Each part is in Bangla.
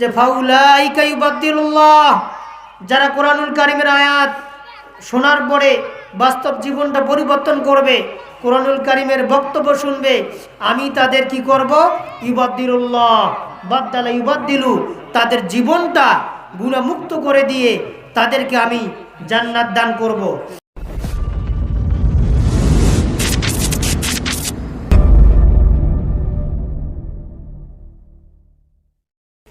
যে যারা কোরআনুল কারিমের আয়াত শোনার পরে বাস্তব জীবনটা পরিবর্তন করবে, কোরআনুল কারিমের বক্তব্য শুনবে, আমি তাদের কি করব ইবাদ্দিরুল্লাহ বাদ্দালা ইবাদ্দিলু তাদের জীবনটা গুণামুক্ত করে দিয়ে তাদেরকে আমি জান্নাত দান করব।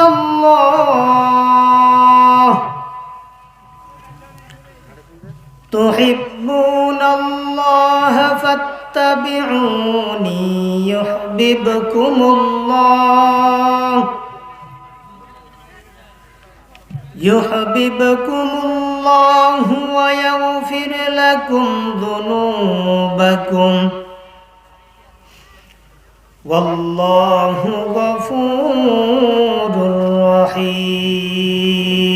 الله تحبون الله فاتبعوني يحببكم الله يحببكم الله ويغفر لكم ذنوبكم والله غفور رحيم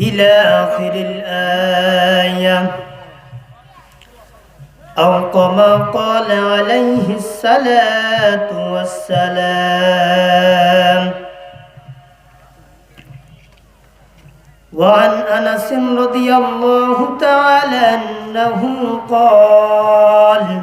إلى آخر الآية. أو كما قال عليه الصلاة والسلام. وعن أنس رضي الله تعالى أنه قال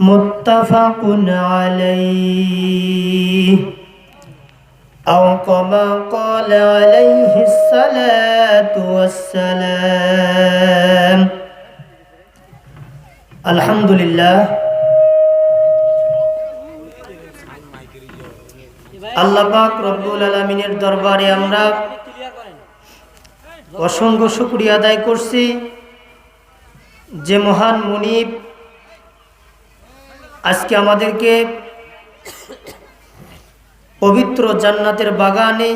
متفق عليه أو كما قال عليه الصلاة والسلام الحمد لله আল্লাহ পাক রব্বুল আলমিনের দরবারে আমরা অসংখ্য শুক্রিয়া আদায় করছি যে মহান মুনিব আজকে আমাদেরকে পবিত্র জান্নাতের বাগানে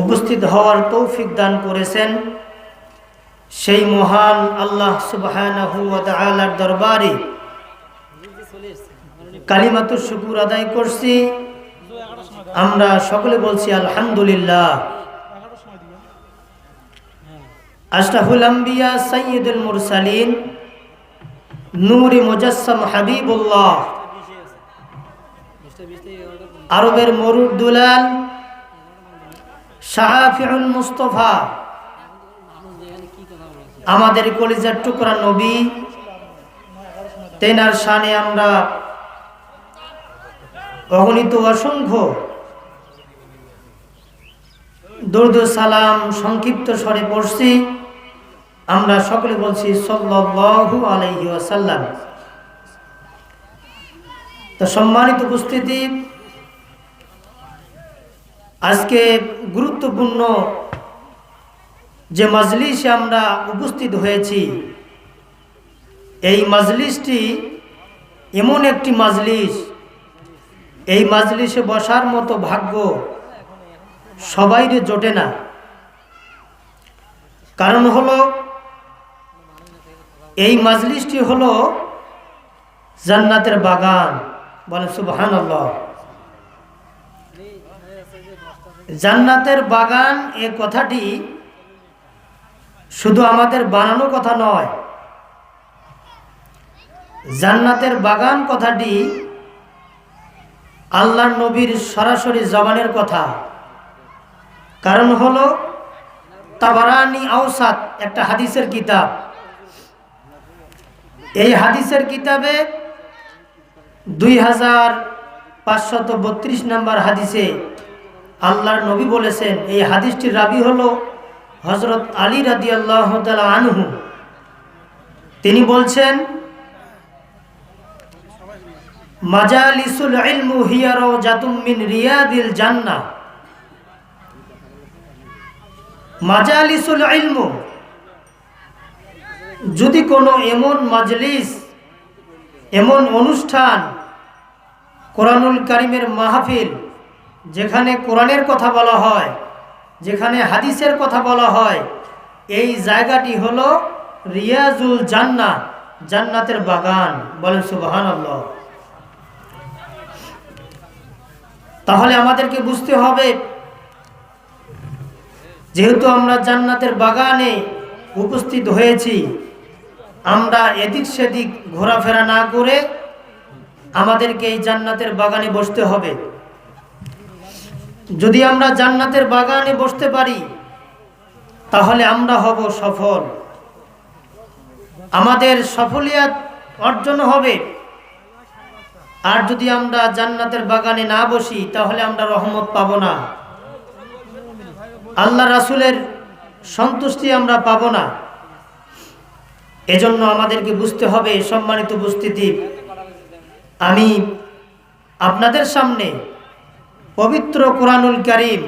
উপস্থিত হওয়ার তৌফিক দান করেছেন সেই মহান আল্লাহ তাআলার দরবারে। কালিমাতুর শুকুর আদায় করছি। আমরা সকলে বলছি আলহামদুলিল্লাহ। আশরাফুল আম্বিয়া সৈয়দুল মুরসালিন নূরে মুজাসসাম হাবিবুল্লাহ। আরবের মরুর দুলাল শাহাফিউল মুস্তফা। আমাদের কলিজার টুকরা নবী, তেনার শানে আমরা অগণিত অসংখ্য দর্দ সালাম সংক্ষিপ্ত স্বরে পড়ছি। আমরা সকলে বলছি সাল্লাল্লাহু আলাইহি ওয়াসাল্লাম। তো সম্মানিত উপস্থিতি, আজকে গুরুত্বপূর্ণ যে মাজলিসে আমরা উপস্থিত হয়েছি, এই মাজলিসটি এমন একটি মাজলিস, এই মাজলিসে বসার মতো ভাগ্য সবাইরে জোটে না। কারণ হলো এই মাজলিসটি হলো জান্নাতের বাগান। বলে সুবহান জান্নাতের বাগান এ কথাটি শুধু আমাদের বানানো কথা নয়, জান্নাতের বাগান কথাটি আল্লাহ নবীর সরাসরি জবানের কথা। কারণ হলো তাবারানি আউসাদ একটা হাদিসের কিতাব। এই হাদিসের কিতাবে দুই হাজার পাঁচশত বত্রিশ নম্বর হাদিসে আল্লাহর নবী বলেছেন, এই হাদিসটির রাবি হলো হজরত আলী রাদি আল্লাহ আনহু। তিনি বলছেন, মাজালিসুল ইলমু হিয়ারো জাতুম মিন রিয়াদিল জান্নাহ। মাজালিসুল ইলমু যদি কোনো এমন মাজলিস, এমন অনুষ্ঠান কোরআনুল কারিমের মাহফিল, যেখানে কোরআনের কথা বলা হয়, যেখানে হাদিসের কথা বলা হয়, এই জায়গাটি হলো রিয়াজুল জান্না জান্নাতের বাগান। বলেন সুবাহান তাহলে আমাদেরকে বুঝতে হবে, যেহেতু আমরা জান্নাতের বাগানে উপস্থিত হয়েছি আমরা এদিক সেদিক ঘোরাফেরা না করে আমাদেরকে এই জান্নাতের বাগানে বসতে হবে। যদি আমরা জান্নাতের বাগানে বসতে পারি, তাহলে আমরা হব সফল। আমাদের সফলিয়াত অর্জন হবে। আর যদি আমরা জান্নাতের বাগানে না বসি, তাহলে আমরা রহমত পাব না। আল্লাহ রাসুলের সন্তুষ্টি আমরা পাব না। এজন্য আমাদেরকে বুঝতে হবে সম্মানিত উপস্থিতি। আমি আপনাদের সামনে পবিত্র কোরআনুল করিম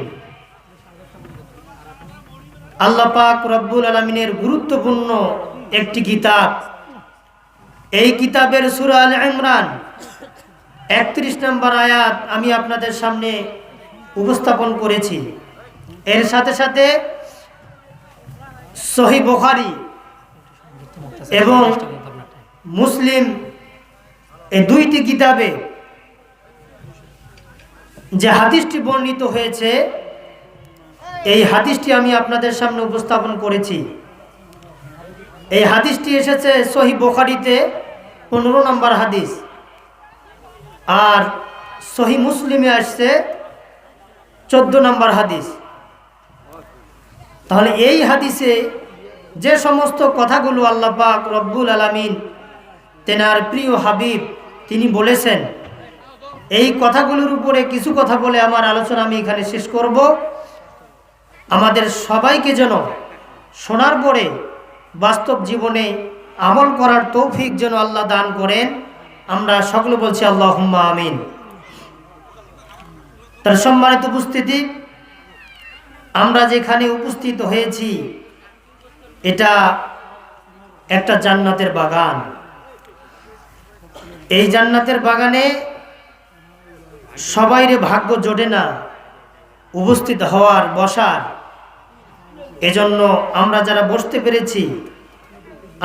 আল্লাহ পাক রব্বুল আলমিনের গুরুত্বপূর্ণ একটি কিতাব। এই কিতাবের সুরা আল ইমরান একত্রিশ নম্বর আয়াত আমি আপনাদের সামনে উপস্থাপন করেছি। এর সাথে সাথে সহি বোখারি এবং মুসলিম এই দুইটি কিতাবে যে হাদিসটি বর্ণিত হয়েছে এই হাদিসটি আমি আপনাদের সামনে উপস্থাপন করেছি। এই হাদিসটি এসেছে সহি বোখারিতে পনেরো নম্বর হাদিস। আর সহি মুসলিমে আসছে চোদ্দ নম্বর হাদিস। তাহলে এই হাদিসে যে সমস্ত কথাগুলো আল্লাহ পাক রব্বুল আলমিন তেনার প্রিয় হাবিব তিনি বলেছেন, এই কথাগুলোর উপরে কিছু কথা বলে আমার আলোচনা আমি এখানে শেষ করব। আমাদের সবাইকে যেন শোনার পরে বাস্তব জীবনে আমল করার তৌফিক যেন আল্লাহ দান করেন, আমরা সকলে বলছি আল্লাহ আমিন। তার সম্মানিত উপস্থিতি, আমরা যেখানে উপস্থিত হয়েছি এটা একটা জান্নাতের বাগান। এই জান্নাতের বাগানে সবাইরে ভাগ্য জোটে না, উপস্থিত হওয়ার, বসার। এজন্য আমরা যারা বসতে পেরেছি,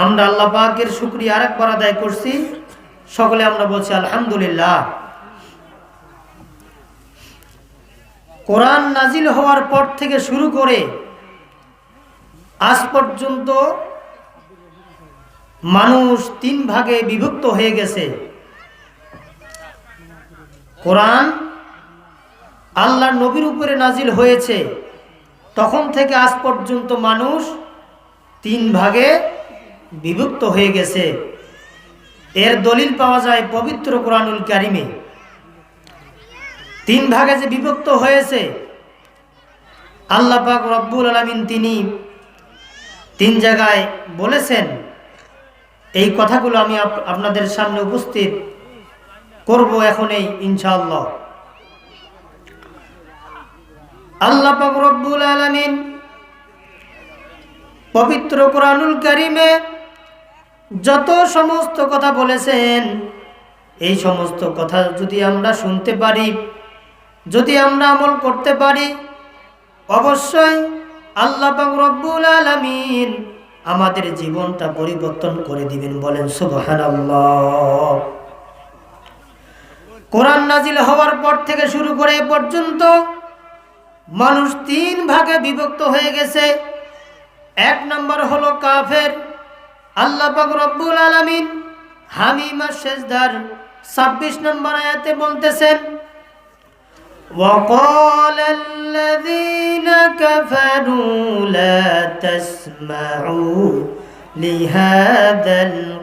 আমরা আল্লাহ পাকের শুক্রিয়া আরেকবার আদায় করছি। সকলে আমরা বলছি, আলহামদুলিল্লাহ। কোরআন নাজিল হওয়ার পর থেকে শুরু করে আজ পর্যন্ত মানুষ তিন ভাগে বিভক্ত হয়ে গেছে। কোরআন আল্লাহর নবীর উপরে নাজিল হয়েছে। তখন থেকে আজ পর্যন্ত মানুষ তিন ভাগে বিভক্ত হয়ে গেছে। এর দলিল পাওয়া যায় পবিত্র কোরআনুল কারিমে। তিন ভাগে যে বিভক্ত হয়েছে, আল্লাহ পাক রব্বুল আলমিন তিনি তিন জায়গায় বলেছেন, এই কথাগুলো আমি আপ- আপনাদের সামনে উপস্থিত করব এখন এই, ইনশাআল্লাহ। আল্লাহ রব্বুল আলামিন পবিত্র কোরআনুল কারিমে যত সমস্ত কথা বলেছেন, এই সমস্ত কথা যদি আমরা শুনতে পারি, যদি আমরা আমল করতে পারি, অবশ্যই আল্লাহ রব্বুল আলামিন আমাদের জীবনটা পরিবর্তন করে দিবেন, বলেন সুবহানাল্লাহ। কোরআন নাজিল হওয়ার পর থেকে শুরু করে পর্যন্ত মানুষ তিন ভাগে বিভক্ত হয়ে গেছে। এক নম্বর হলো কাফের। আল্লাহ রব্বুল আলামিন হামিমা শেষদার ছাব্বিশ নম্বর আয়াতে বলতেছেন وقال الذين كفروا لا تسمعوا لهذا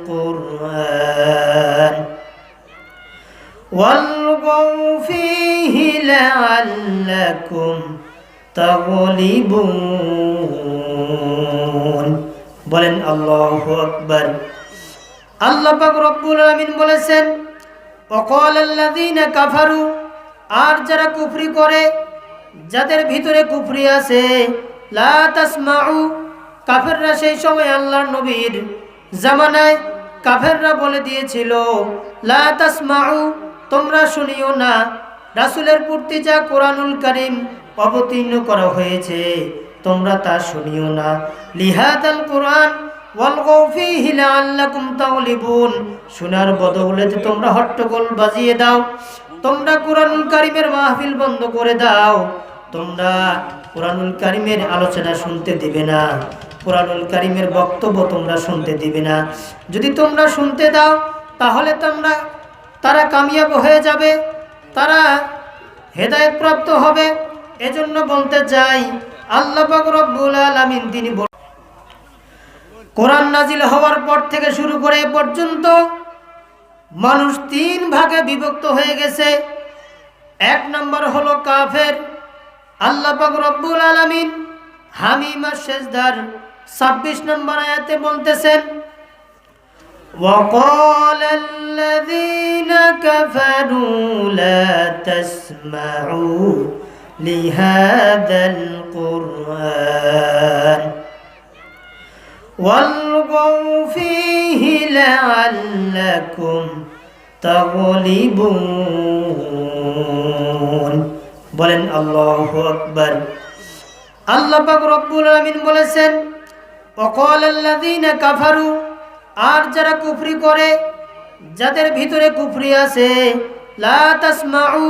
القرآن والغوا فيه لعلكم تغلبون বলেন আল্লাহু আকবার আল্লাহ পাক রব্বুল আলামিন বলেছেন وقال الذين كفروا আর যারা কুফরি করে, যাদের ভিতরে কুফরি আছে কাফেররা সেই সময় আল্লাহর নবীর জামানায় কাফেররা বলে দিয়েছিল, লা তোমরা শুনিও না, রাসুলের প্রতি যা কোরআনুল কারীম অবতীর্ণ করা হয়েছে, তোমরা তা শুনিও না। লিহাদাল কোরআন শোনার বদৌলতে তোমরা হট্টগোল বাজিয়ে দাও। তোমরা কোরআনুল কারিমের মাহফিল বন্ধ করে দাও। তোমরা কোরআনুল কারিমের আলোচনা শুনতে দিবে না। কোরআনুল কারিমের বক্তব্য তোমরা শুনতে দিবে না। যদি তোমরা শুনতে দাও, তাহলে তোমরা, তারা কামিয়াব হয়ে যাবে, তারা হেদায়েত প্রাপ্ত হবে। এজন্য বলতে চাই, আল্লাহ রব্বুল আলামিন তিনি কোরআন নাজিল হওয়ার পর থেকে শুরু করে পর্যন্ত মানুষ তিন ভাগে বিভক্ত হয়ে গেছে এক নম্বর হলো কাফের আল্লাহ পাক রব্বুল আলামিন হামিমা শেষদার ছাব্বিশ নম্বর আয়াতে বলতেছেন وقال الذين كفروا لا تسمعوا لهذا القرآن والغوا فيه لعلكم تغلبون বলেন আল্লাহ আকবার আল্লাহ পাক রব্বুল আলামিন বলেছেন وقال الذين كفروا আর যারা কুফরি করে যাদের ভিতরে কুফরি আছে লা তাসমাউ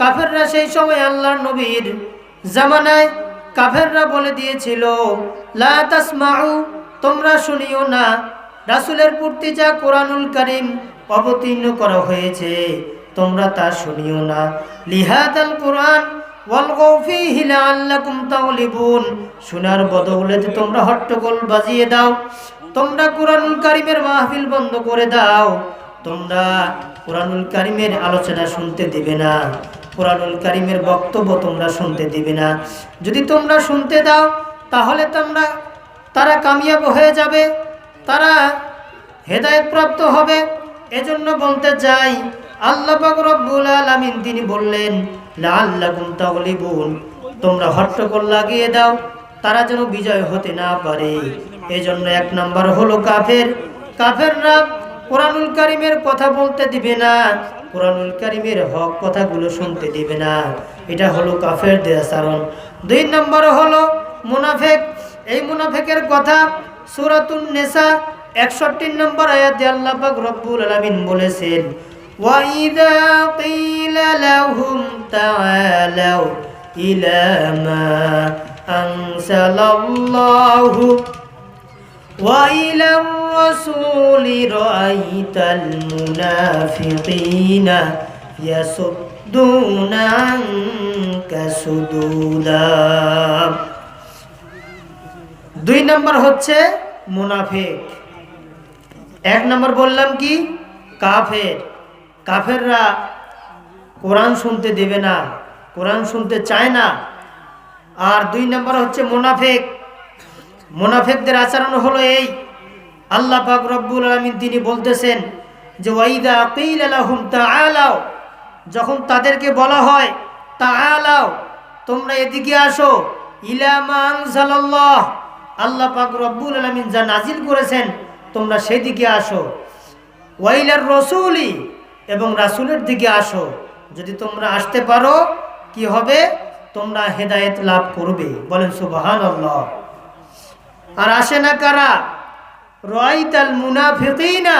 কাফেররা সেই সময় আল্লাহর নবীর জামানায় কাফেররা বলে দিয়েছিল লা তাসমাউ তোমরা শুনিও না রাসূলের প্রতি যা কোরআনুল করিম অবতীর্ণ করা হয়েছে, তোমরা তা শুনিও না। লিহাদাল কোরআন শোনার বদৌলতে তোমরা হট্টগোল বাজিয়ে দাও। তোমরা কোরআনুল কারিমের মাহফিল বন্ধ করে দাও। তোমরা কোরআনুল কারিমের আলোচনা শুনতে দিবে না। কোরআনুল কারিমের বক্তব্য তোমরা শুনতে দিবে না। যদি তোমরা শুনতে দাও, তাহলে তোমরা, তারা কামিয়াব হয়ে যাবে। তারা হেদায়েত প্রাপ্ত হবে। এজন্য বলতে চাই, আল্লাহ রব্বুল আলামিন তিনি বললেন আল্লাহ লাআল্লাকুম তাগলিবুন। তোমরা হট্টগোল লাগিয়ে দাও, তারা যেন বিজয় হতে না পারে। এজন্য এক নাম্বার হলো কাফের। কাফেররা কোরআনুল কারিমের কথা বলতে দিবে না, কোরআনুল কারিমের হক কথাগুলো শুনতে দিবে না। এটা হলো কাফেরদের আচরণ। দুই নম্বর হলো মুনাফেক। এই মুনাফেকের কথা সুরাতুন নেসা একষট্টি নম্বর আয়াতে আল্লাহ পাক রব্বুল আলামিন বলেছেন وَإِذَا قِيلَ لَهُمْ تَعَالَوْا إِلَى مَا أَنزَلَ اللَّهُ وإلى الرسول رأيت المنافقين يصدون عنك صدودا দুই নম্বর হচ্ছে মুনাফিক। এক নম্বর বললাম কি? কাফের। কাফেররা কোরআন শুনতে দেবে না, কোরআন শুনতে চায় না। আর দুই নম্বর হচ্ছে মুনাফেক। মোনাফেকদের আচরণ হলো এই। আল্লাহ পাক রব্বুল আলমিন তিনি বলতেছেন যে, ওয়াইদা আকিল আলাহুম তা আলাও যখন তাদেরকে বলা হয় তা আলাও তোমরা এদিকে আসো ইলামাং সাল্লাহ আল্লাহ পাক রব্বুল আলমিন যা নাজিল করেছেন, তোমরা সেদিকে আসো। ওয়াইলার রসুলি এবং রাসুলের দিকে আসো। যদি তোমরা আসতে পারো, কি হবে? তোমরা হেদায়েত লাভ করবে। বলেন সুবাহান আর আসে না কারা? রাইতাল মুনাফিকিনা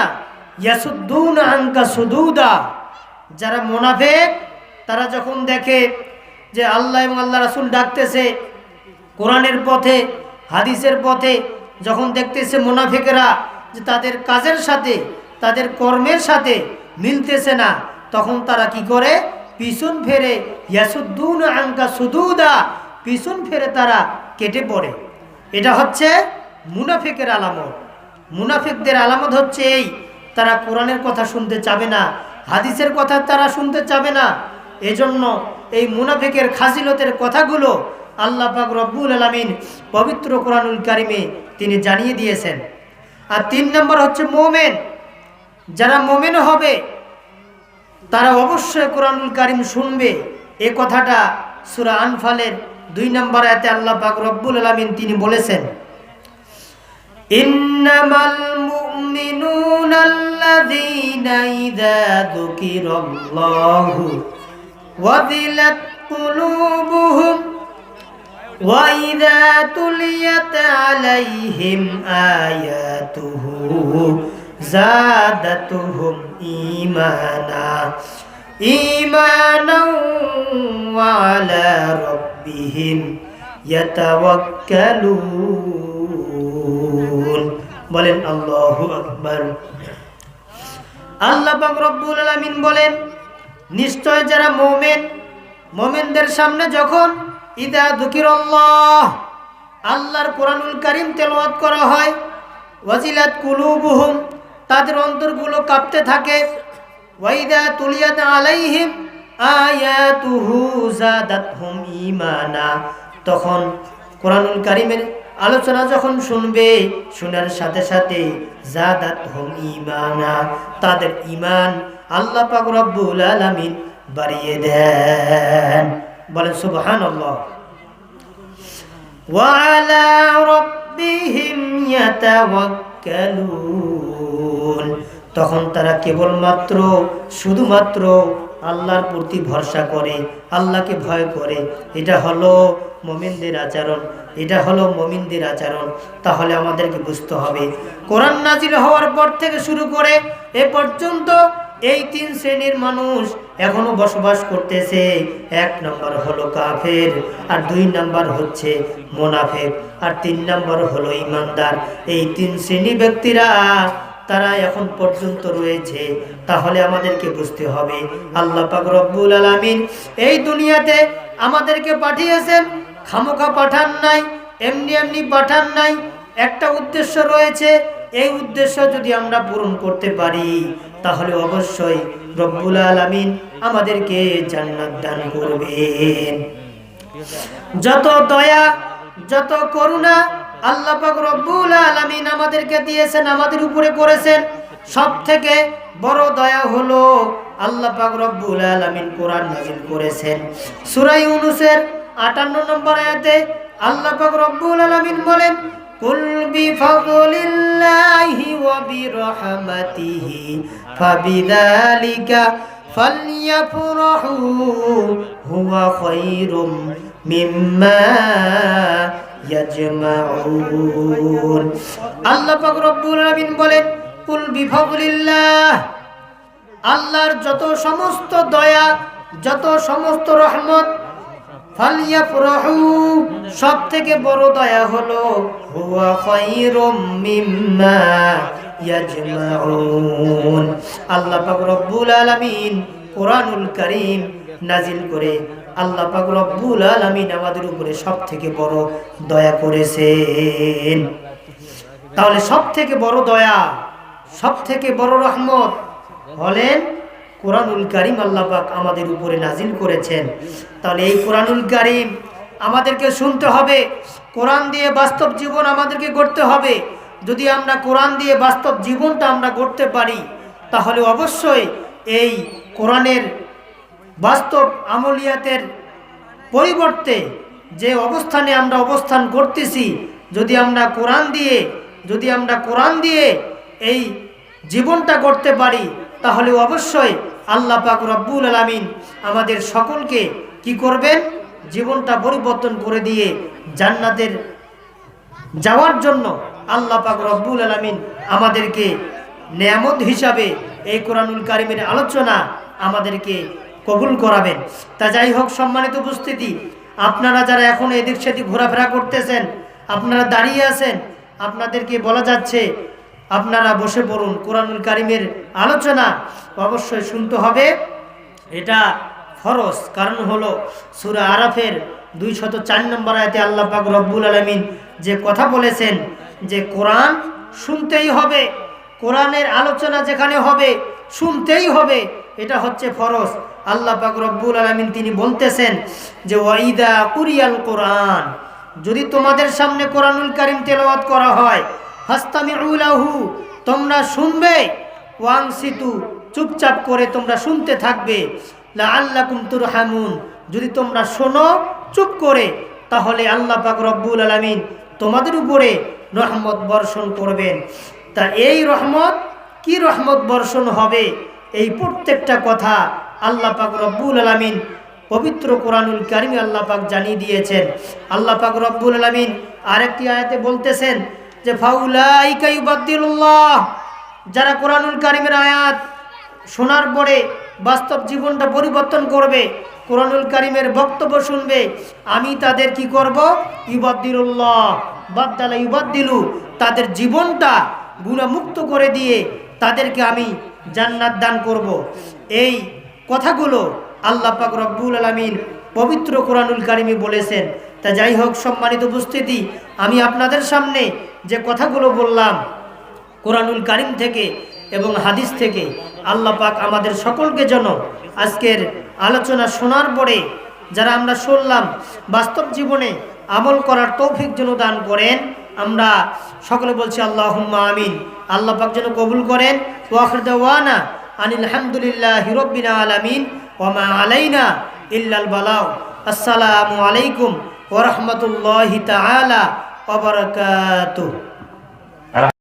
ইয়াসুদ্দুনা আনকা সুদুদা। যারা মুনাফিক, তারা যখন দেখে যে আল্লাহ এবং আল্লাহ রাসূল ডাকতেছে কোরআনের পথে হাদিসের পথে যখন দেখতেছে মুনাফিকেরা যে তাদের কাজের সাথে, তাদের কর্মের সাথে মিলতেছে না, তখন তারা কি করে? পিছন ফেরে ইয়াসুদ্দুন আনকা সুদুদা, পিছন ফেরে তারা কেটে পড়ে। এটা হচ্ছে মুনাফিকের আলামত। মুনাফিকদের আলামত হচ্ছে এই, তারা কোরআনের কথা শুনতে চাবে না, হাদিসের কথা তারা শুনতে চাবে না। এজন্য এই মুনাফিকের খাসিলতের কথাগুলো আল্লাহ পাক রব্বুল আলমিন পবিত্র কোরআনুল কারিমে তিনি জানিয়ে দিয়েছেন। আর তিন নম্বর হচ্ছে মোমেন। যারা মোমেন হবে, তারা অবশ্যই কোরআনুল কারিম শুনবে। এ কথাটা সুরা আনফালের দুই নম্বর আয়াতে আল্লাহ পাক রব্বুল আলামিন তিনি বলেছেন, ইন্নামাল وإذا تليت عليهم آياته زادتهم إيمانا إيمانا وعلى ربهم يتوكلون বলেন আল্লাহু আকবার আল্লাহ পাক রব্বুল আলামিন বলেন নিশ্চয় যারা মুমিন মুমিনদের সামনে যখন ইদা যুকিরাল্লাহ আল্লাহর কোরআনুল করিম তেলাওয়াত করা হয়। ওয়াজিলাত কুলুবুহুম, তাদের অন্তরগুলো কাঁপতে থাকে। ওয়াইদা তুলিয়াত আলাইহিম তখন কোরআনুল করিমের আলোচনা যখন শুনবে, শোনার সাথে সাথে তাদের ইমান আল্লাহ পাক রব্বুল আলামিন বাড়িয়ে দেন। বলেন, সুবহানাল্লাহ। ওয়া আলা রাব্বিহিম ইয়াতাওয়াক্কালুন। তখন তারা কেবলমাত্র, শুধুমাত্র আল্লাহর প্রতি ভরসা করে, আল্লাহকে ভয় করে। এটা হলো মমিনদের আচরণ, এটা হলো মমিনদের আচরণ। তাহলে আমাদেরকে বুঝতে হবে। কোরআন নাজিল হওয়ার পর থেকে শুরু করে এ পর্যন্ত এই তিন শ্রেণির মানুষ এখনও বসবাস করতেছে। এক নম্বর হলো কাফের, আর দুই নম্বর হচ্ছে মোনাফেক, আর তিন নম্বর হলো ইমানদার। এই তিন শ্রেণি ব্যক্তিরা, তারা এখন পর্যন্ত রয়েছে। তাহলে আমাদেরকে বুঝতে হবে, আল্লাহ পাক রব্বুল আলামিন এই দুনিয়াতে আমাদেরকে পাঠিয়েছেন, খামোখা পাঠান নাই, এমনি এমনি পাঠান নাই। একটা উদ্দেশ্য রয়েছে এই উদ্দেশ্য যদি আমরা পূরণ করতে পারি, তাহলে অবশ্যই রব্বুল আলামিন আমাদেরকে জান্নাত দান করবেন। যত দয়া, যত করুণা আল্লাহ পাক রব্বুল আলামিন আমাদেরকে দিয়েছেন, আমাদের উপরে করেছেন সব থেকে বড় দয়া হলো আল্লাহ পাক রব্বুল আলামিন কোরআন নাজিল করেছেন। সূরা ইউনূসের 58 নম্বর আয়াতে আল্লাহ পাক রব্বুল আলামিন বলেন কুল বিফাদলিল্লাহি ওয়া বিরহমাতিহি ফাবিযালিকা فليفرحوا هو خير مما يجمعون আল্লাহ পাক রব্বুল আলামিন বলেন কুল বিফাদলিল্লাহ আল্লাহর যত সমস্ত দয়া যত সমস্ত রহমত ফালিয়াফরাহু সব থেকে বড় দয়া হলো, হুয়া খায়রুম মিম্মা ইয়াজমাউন। আল্লাহ পাক রব্বুল আলামিন কোরআনুল কারীম নাজিল করে আল্লাহ পাক রব্বুল আলামিন আমাদের উপরে সব থেকে বড় দয়া করেছেন। তাহলে সব থেকে বড় দয়া সব থেকে বড় রহমত হলেন কোরআনুল কারিম আল্লাহ পাক আমাদের উপরে নাজিল করেছেন। তাহলে এই কোরআনুল কারিম আমাদেরকে শুনতে হবে, কোরআন দিয়ে বাস্তব জীবন আমাদেরকে গড়তে হবে। যদি আমরা কোরআন দিয়ে বাস্তব জীবনটা আমরা গড়তে পারি, তাহলে অবশ্যই এই কোরআনের বাস্তব আমলিয়াতের পরিবর্তে যে অবস্থানে আমরা অবস্থান করতেছি, যদি আমরা কোরআন দিয়ে, যদি আমরা কোরআন দিয়ে এই জীবনটা করতে পারি, তাহলে অবশ্যই আল্লাহ পাক রব্বুল আলামিন আমাদের সকলকে কি করবেন? জীবনটা পরিবর্তন করে দিয়ে জান্নাতের যাওয়ার জন্য আল্লাহ পাক রব্বুল আলামিন আমাদেরকে নেয়ামত হিসাবে এই কোরআনুল কারিমের আলোচনা আমাদেরকে কবুল করাবেন। তা যাই হোক, সম্মানিত উপস্থিতি, আপনারা যারা এখন এদিক সেদিক ঘোরাফেরা করতেছেন, আপনারা দাঁড়িয়ে আছেন, আপনাদেরকে বলা যাচ্ছে আপনারা বসে পড়ুন। কোরআনুল কারিমের আলোচনা অবশ্যই শুনতে হবে। এটা ফরজ। কারণ হলো সুরা আরাফের দুই শত চার নম্বর আয়তে আল্লাহ পাক রব্বুল আলমিন যে কথা বলেছেন যে কোরআন শুনতেই হবে, কোরআনের আলোচনা যেখানে হবে শুনতেই হবে, এটা হচ্ছে ফরজ। আল্লাহ পাক রব্বুল আলমিন তিনি বলতেছেন যে ওয়াইদা কুরিয়াল কোরআন, যদি তোমাদের সামনে কোরআনুল কারিম তেলাওয়াত করা হয় তোমরা শুনবে। ওয়াংসিতু চুপচাপ করে তোমরা শুনতে থাকবে। লা কুমতুর হামুন যদি তোমরা শোনো, চুপ করে, তাহলে আল্লাহ পাক রব্বুল আলামিন তোমাদের উপরে রহমত বর্ষণ করবেন। তা এই রহমত, কি রহমত বর্ষণ হবে? এই প্রত্যেকটা কথা আল্লাহ পাক রব্বুল আলামিন পবিত্র কোরআনুল কারিমে আল্লাহ পাক জানিয়ে দিয়েছেন। আল্লাহ পাক রব্বুল আলামিন আরেকটি আয়াতে বলতেছেন যে যারা কোরআনুল কারিমের আয়াত শোনার পরে বাস্তব জীবনটা পরিবর্তন করবে, কোরআনুল কারিমের বক্তব্য শুনবে, আমি তাদের কি করব ইবাদ্দিরুল্লাহ বাদ্দালা ইবাদ্দিলু তাদের জীবনটা গুণামুক্ত করে দিয়ে তাদেরকে আমি জান্নাত দান করব। এই কথাগুলো আল্লাহ পাক রব্বুল আলমিন পবিত্র কোরআনুল কারিমে বলেছেন তা যাই হোক, সম্মানিত উপস্থিতি, আমি আপনাদের সামনে যে কথাগুলো বললাম, কোরআনুল কারিম থেকে এবং হাদিস থেকে, আল্লাহ পাক আমাদের সকলকে যেন আজকের আলোচনা শোনার পরে যারা আমরা শুনলাম, বাস্তব জীবনে আমল করার তৌফিক যেন দান করেন, আমরা সকলে বলছি আল্লাহ আমিন। আল্লাহ পাক যেন কবুল করেন। ওয়াখরদানা আনিল হামদুলিল্লাহ হিরব্বিন আলামিন। ওমা আলাইনা ইল্লাল বালাউ। আসসালামু আলাইকুম ওরহমতুল্লাহি তাআলা ওবরাকাতুহু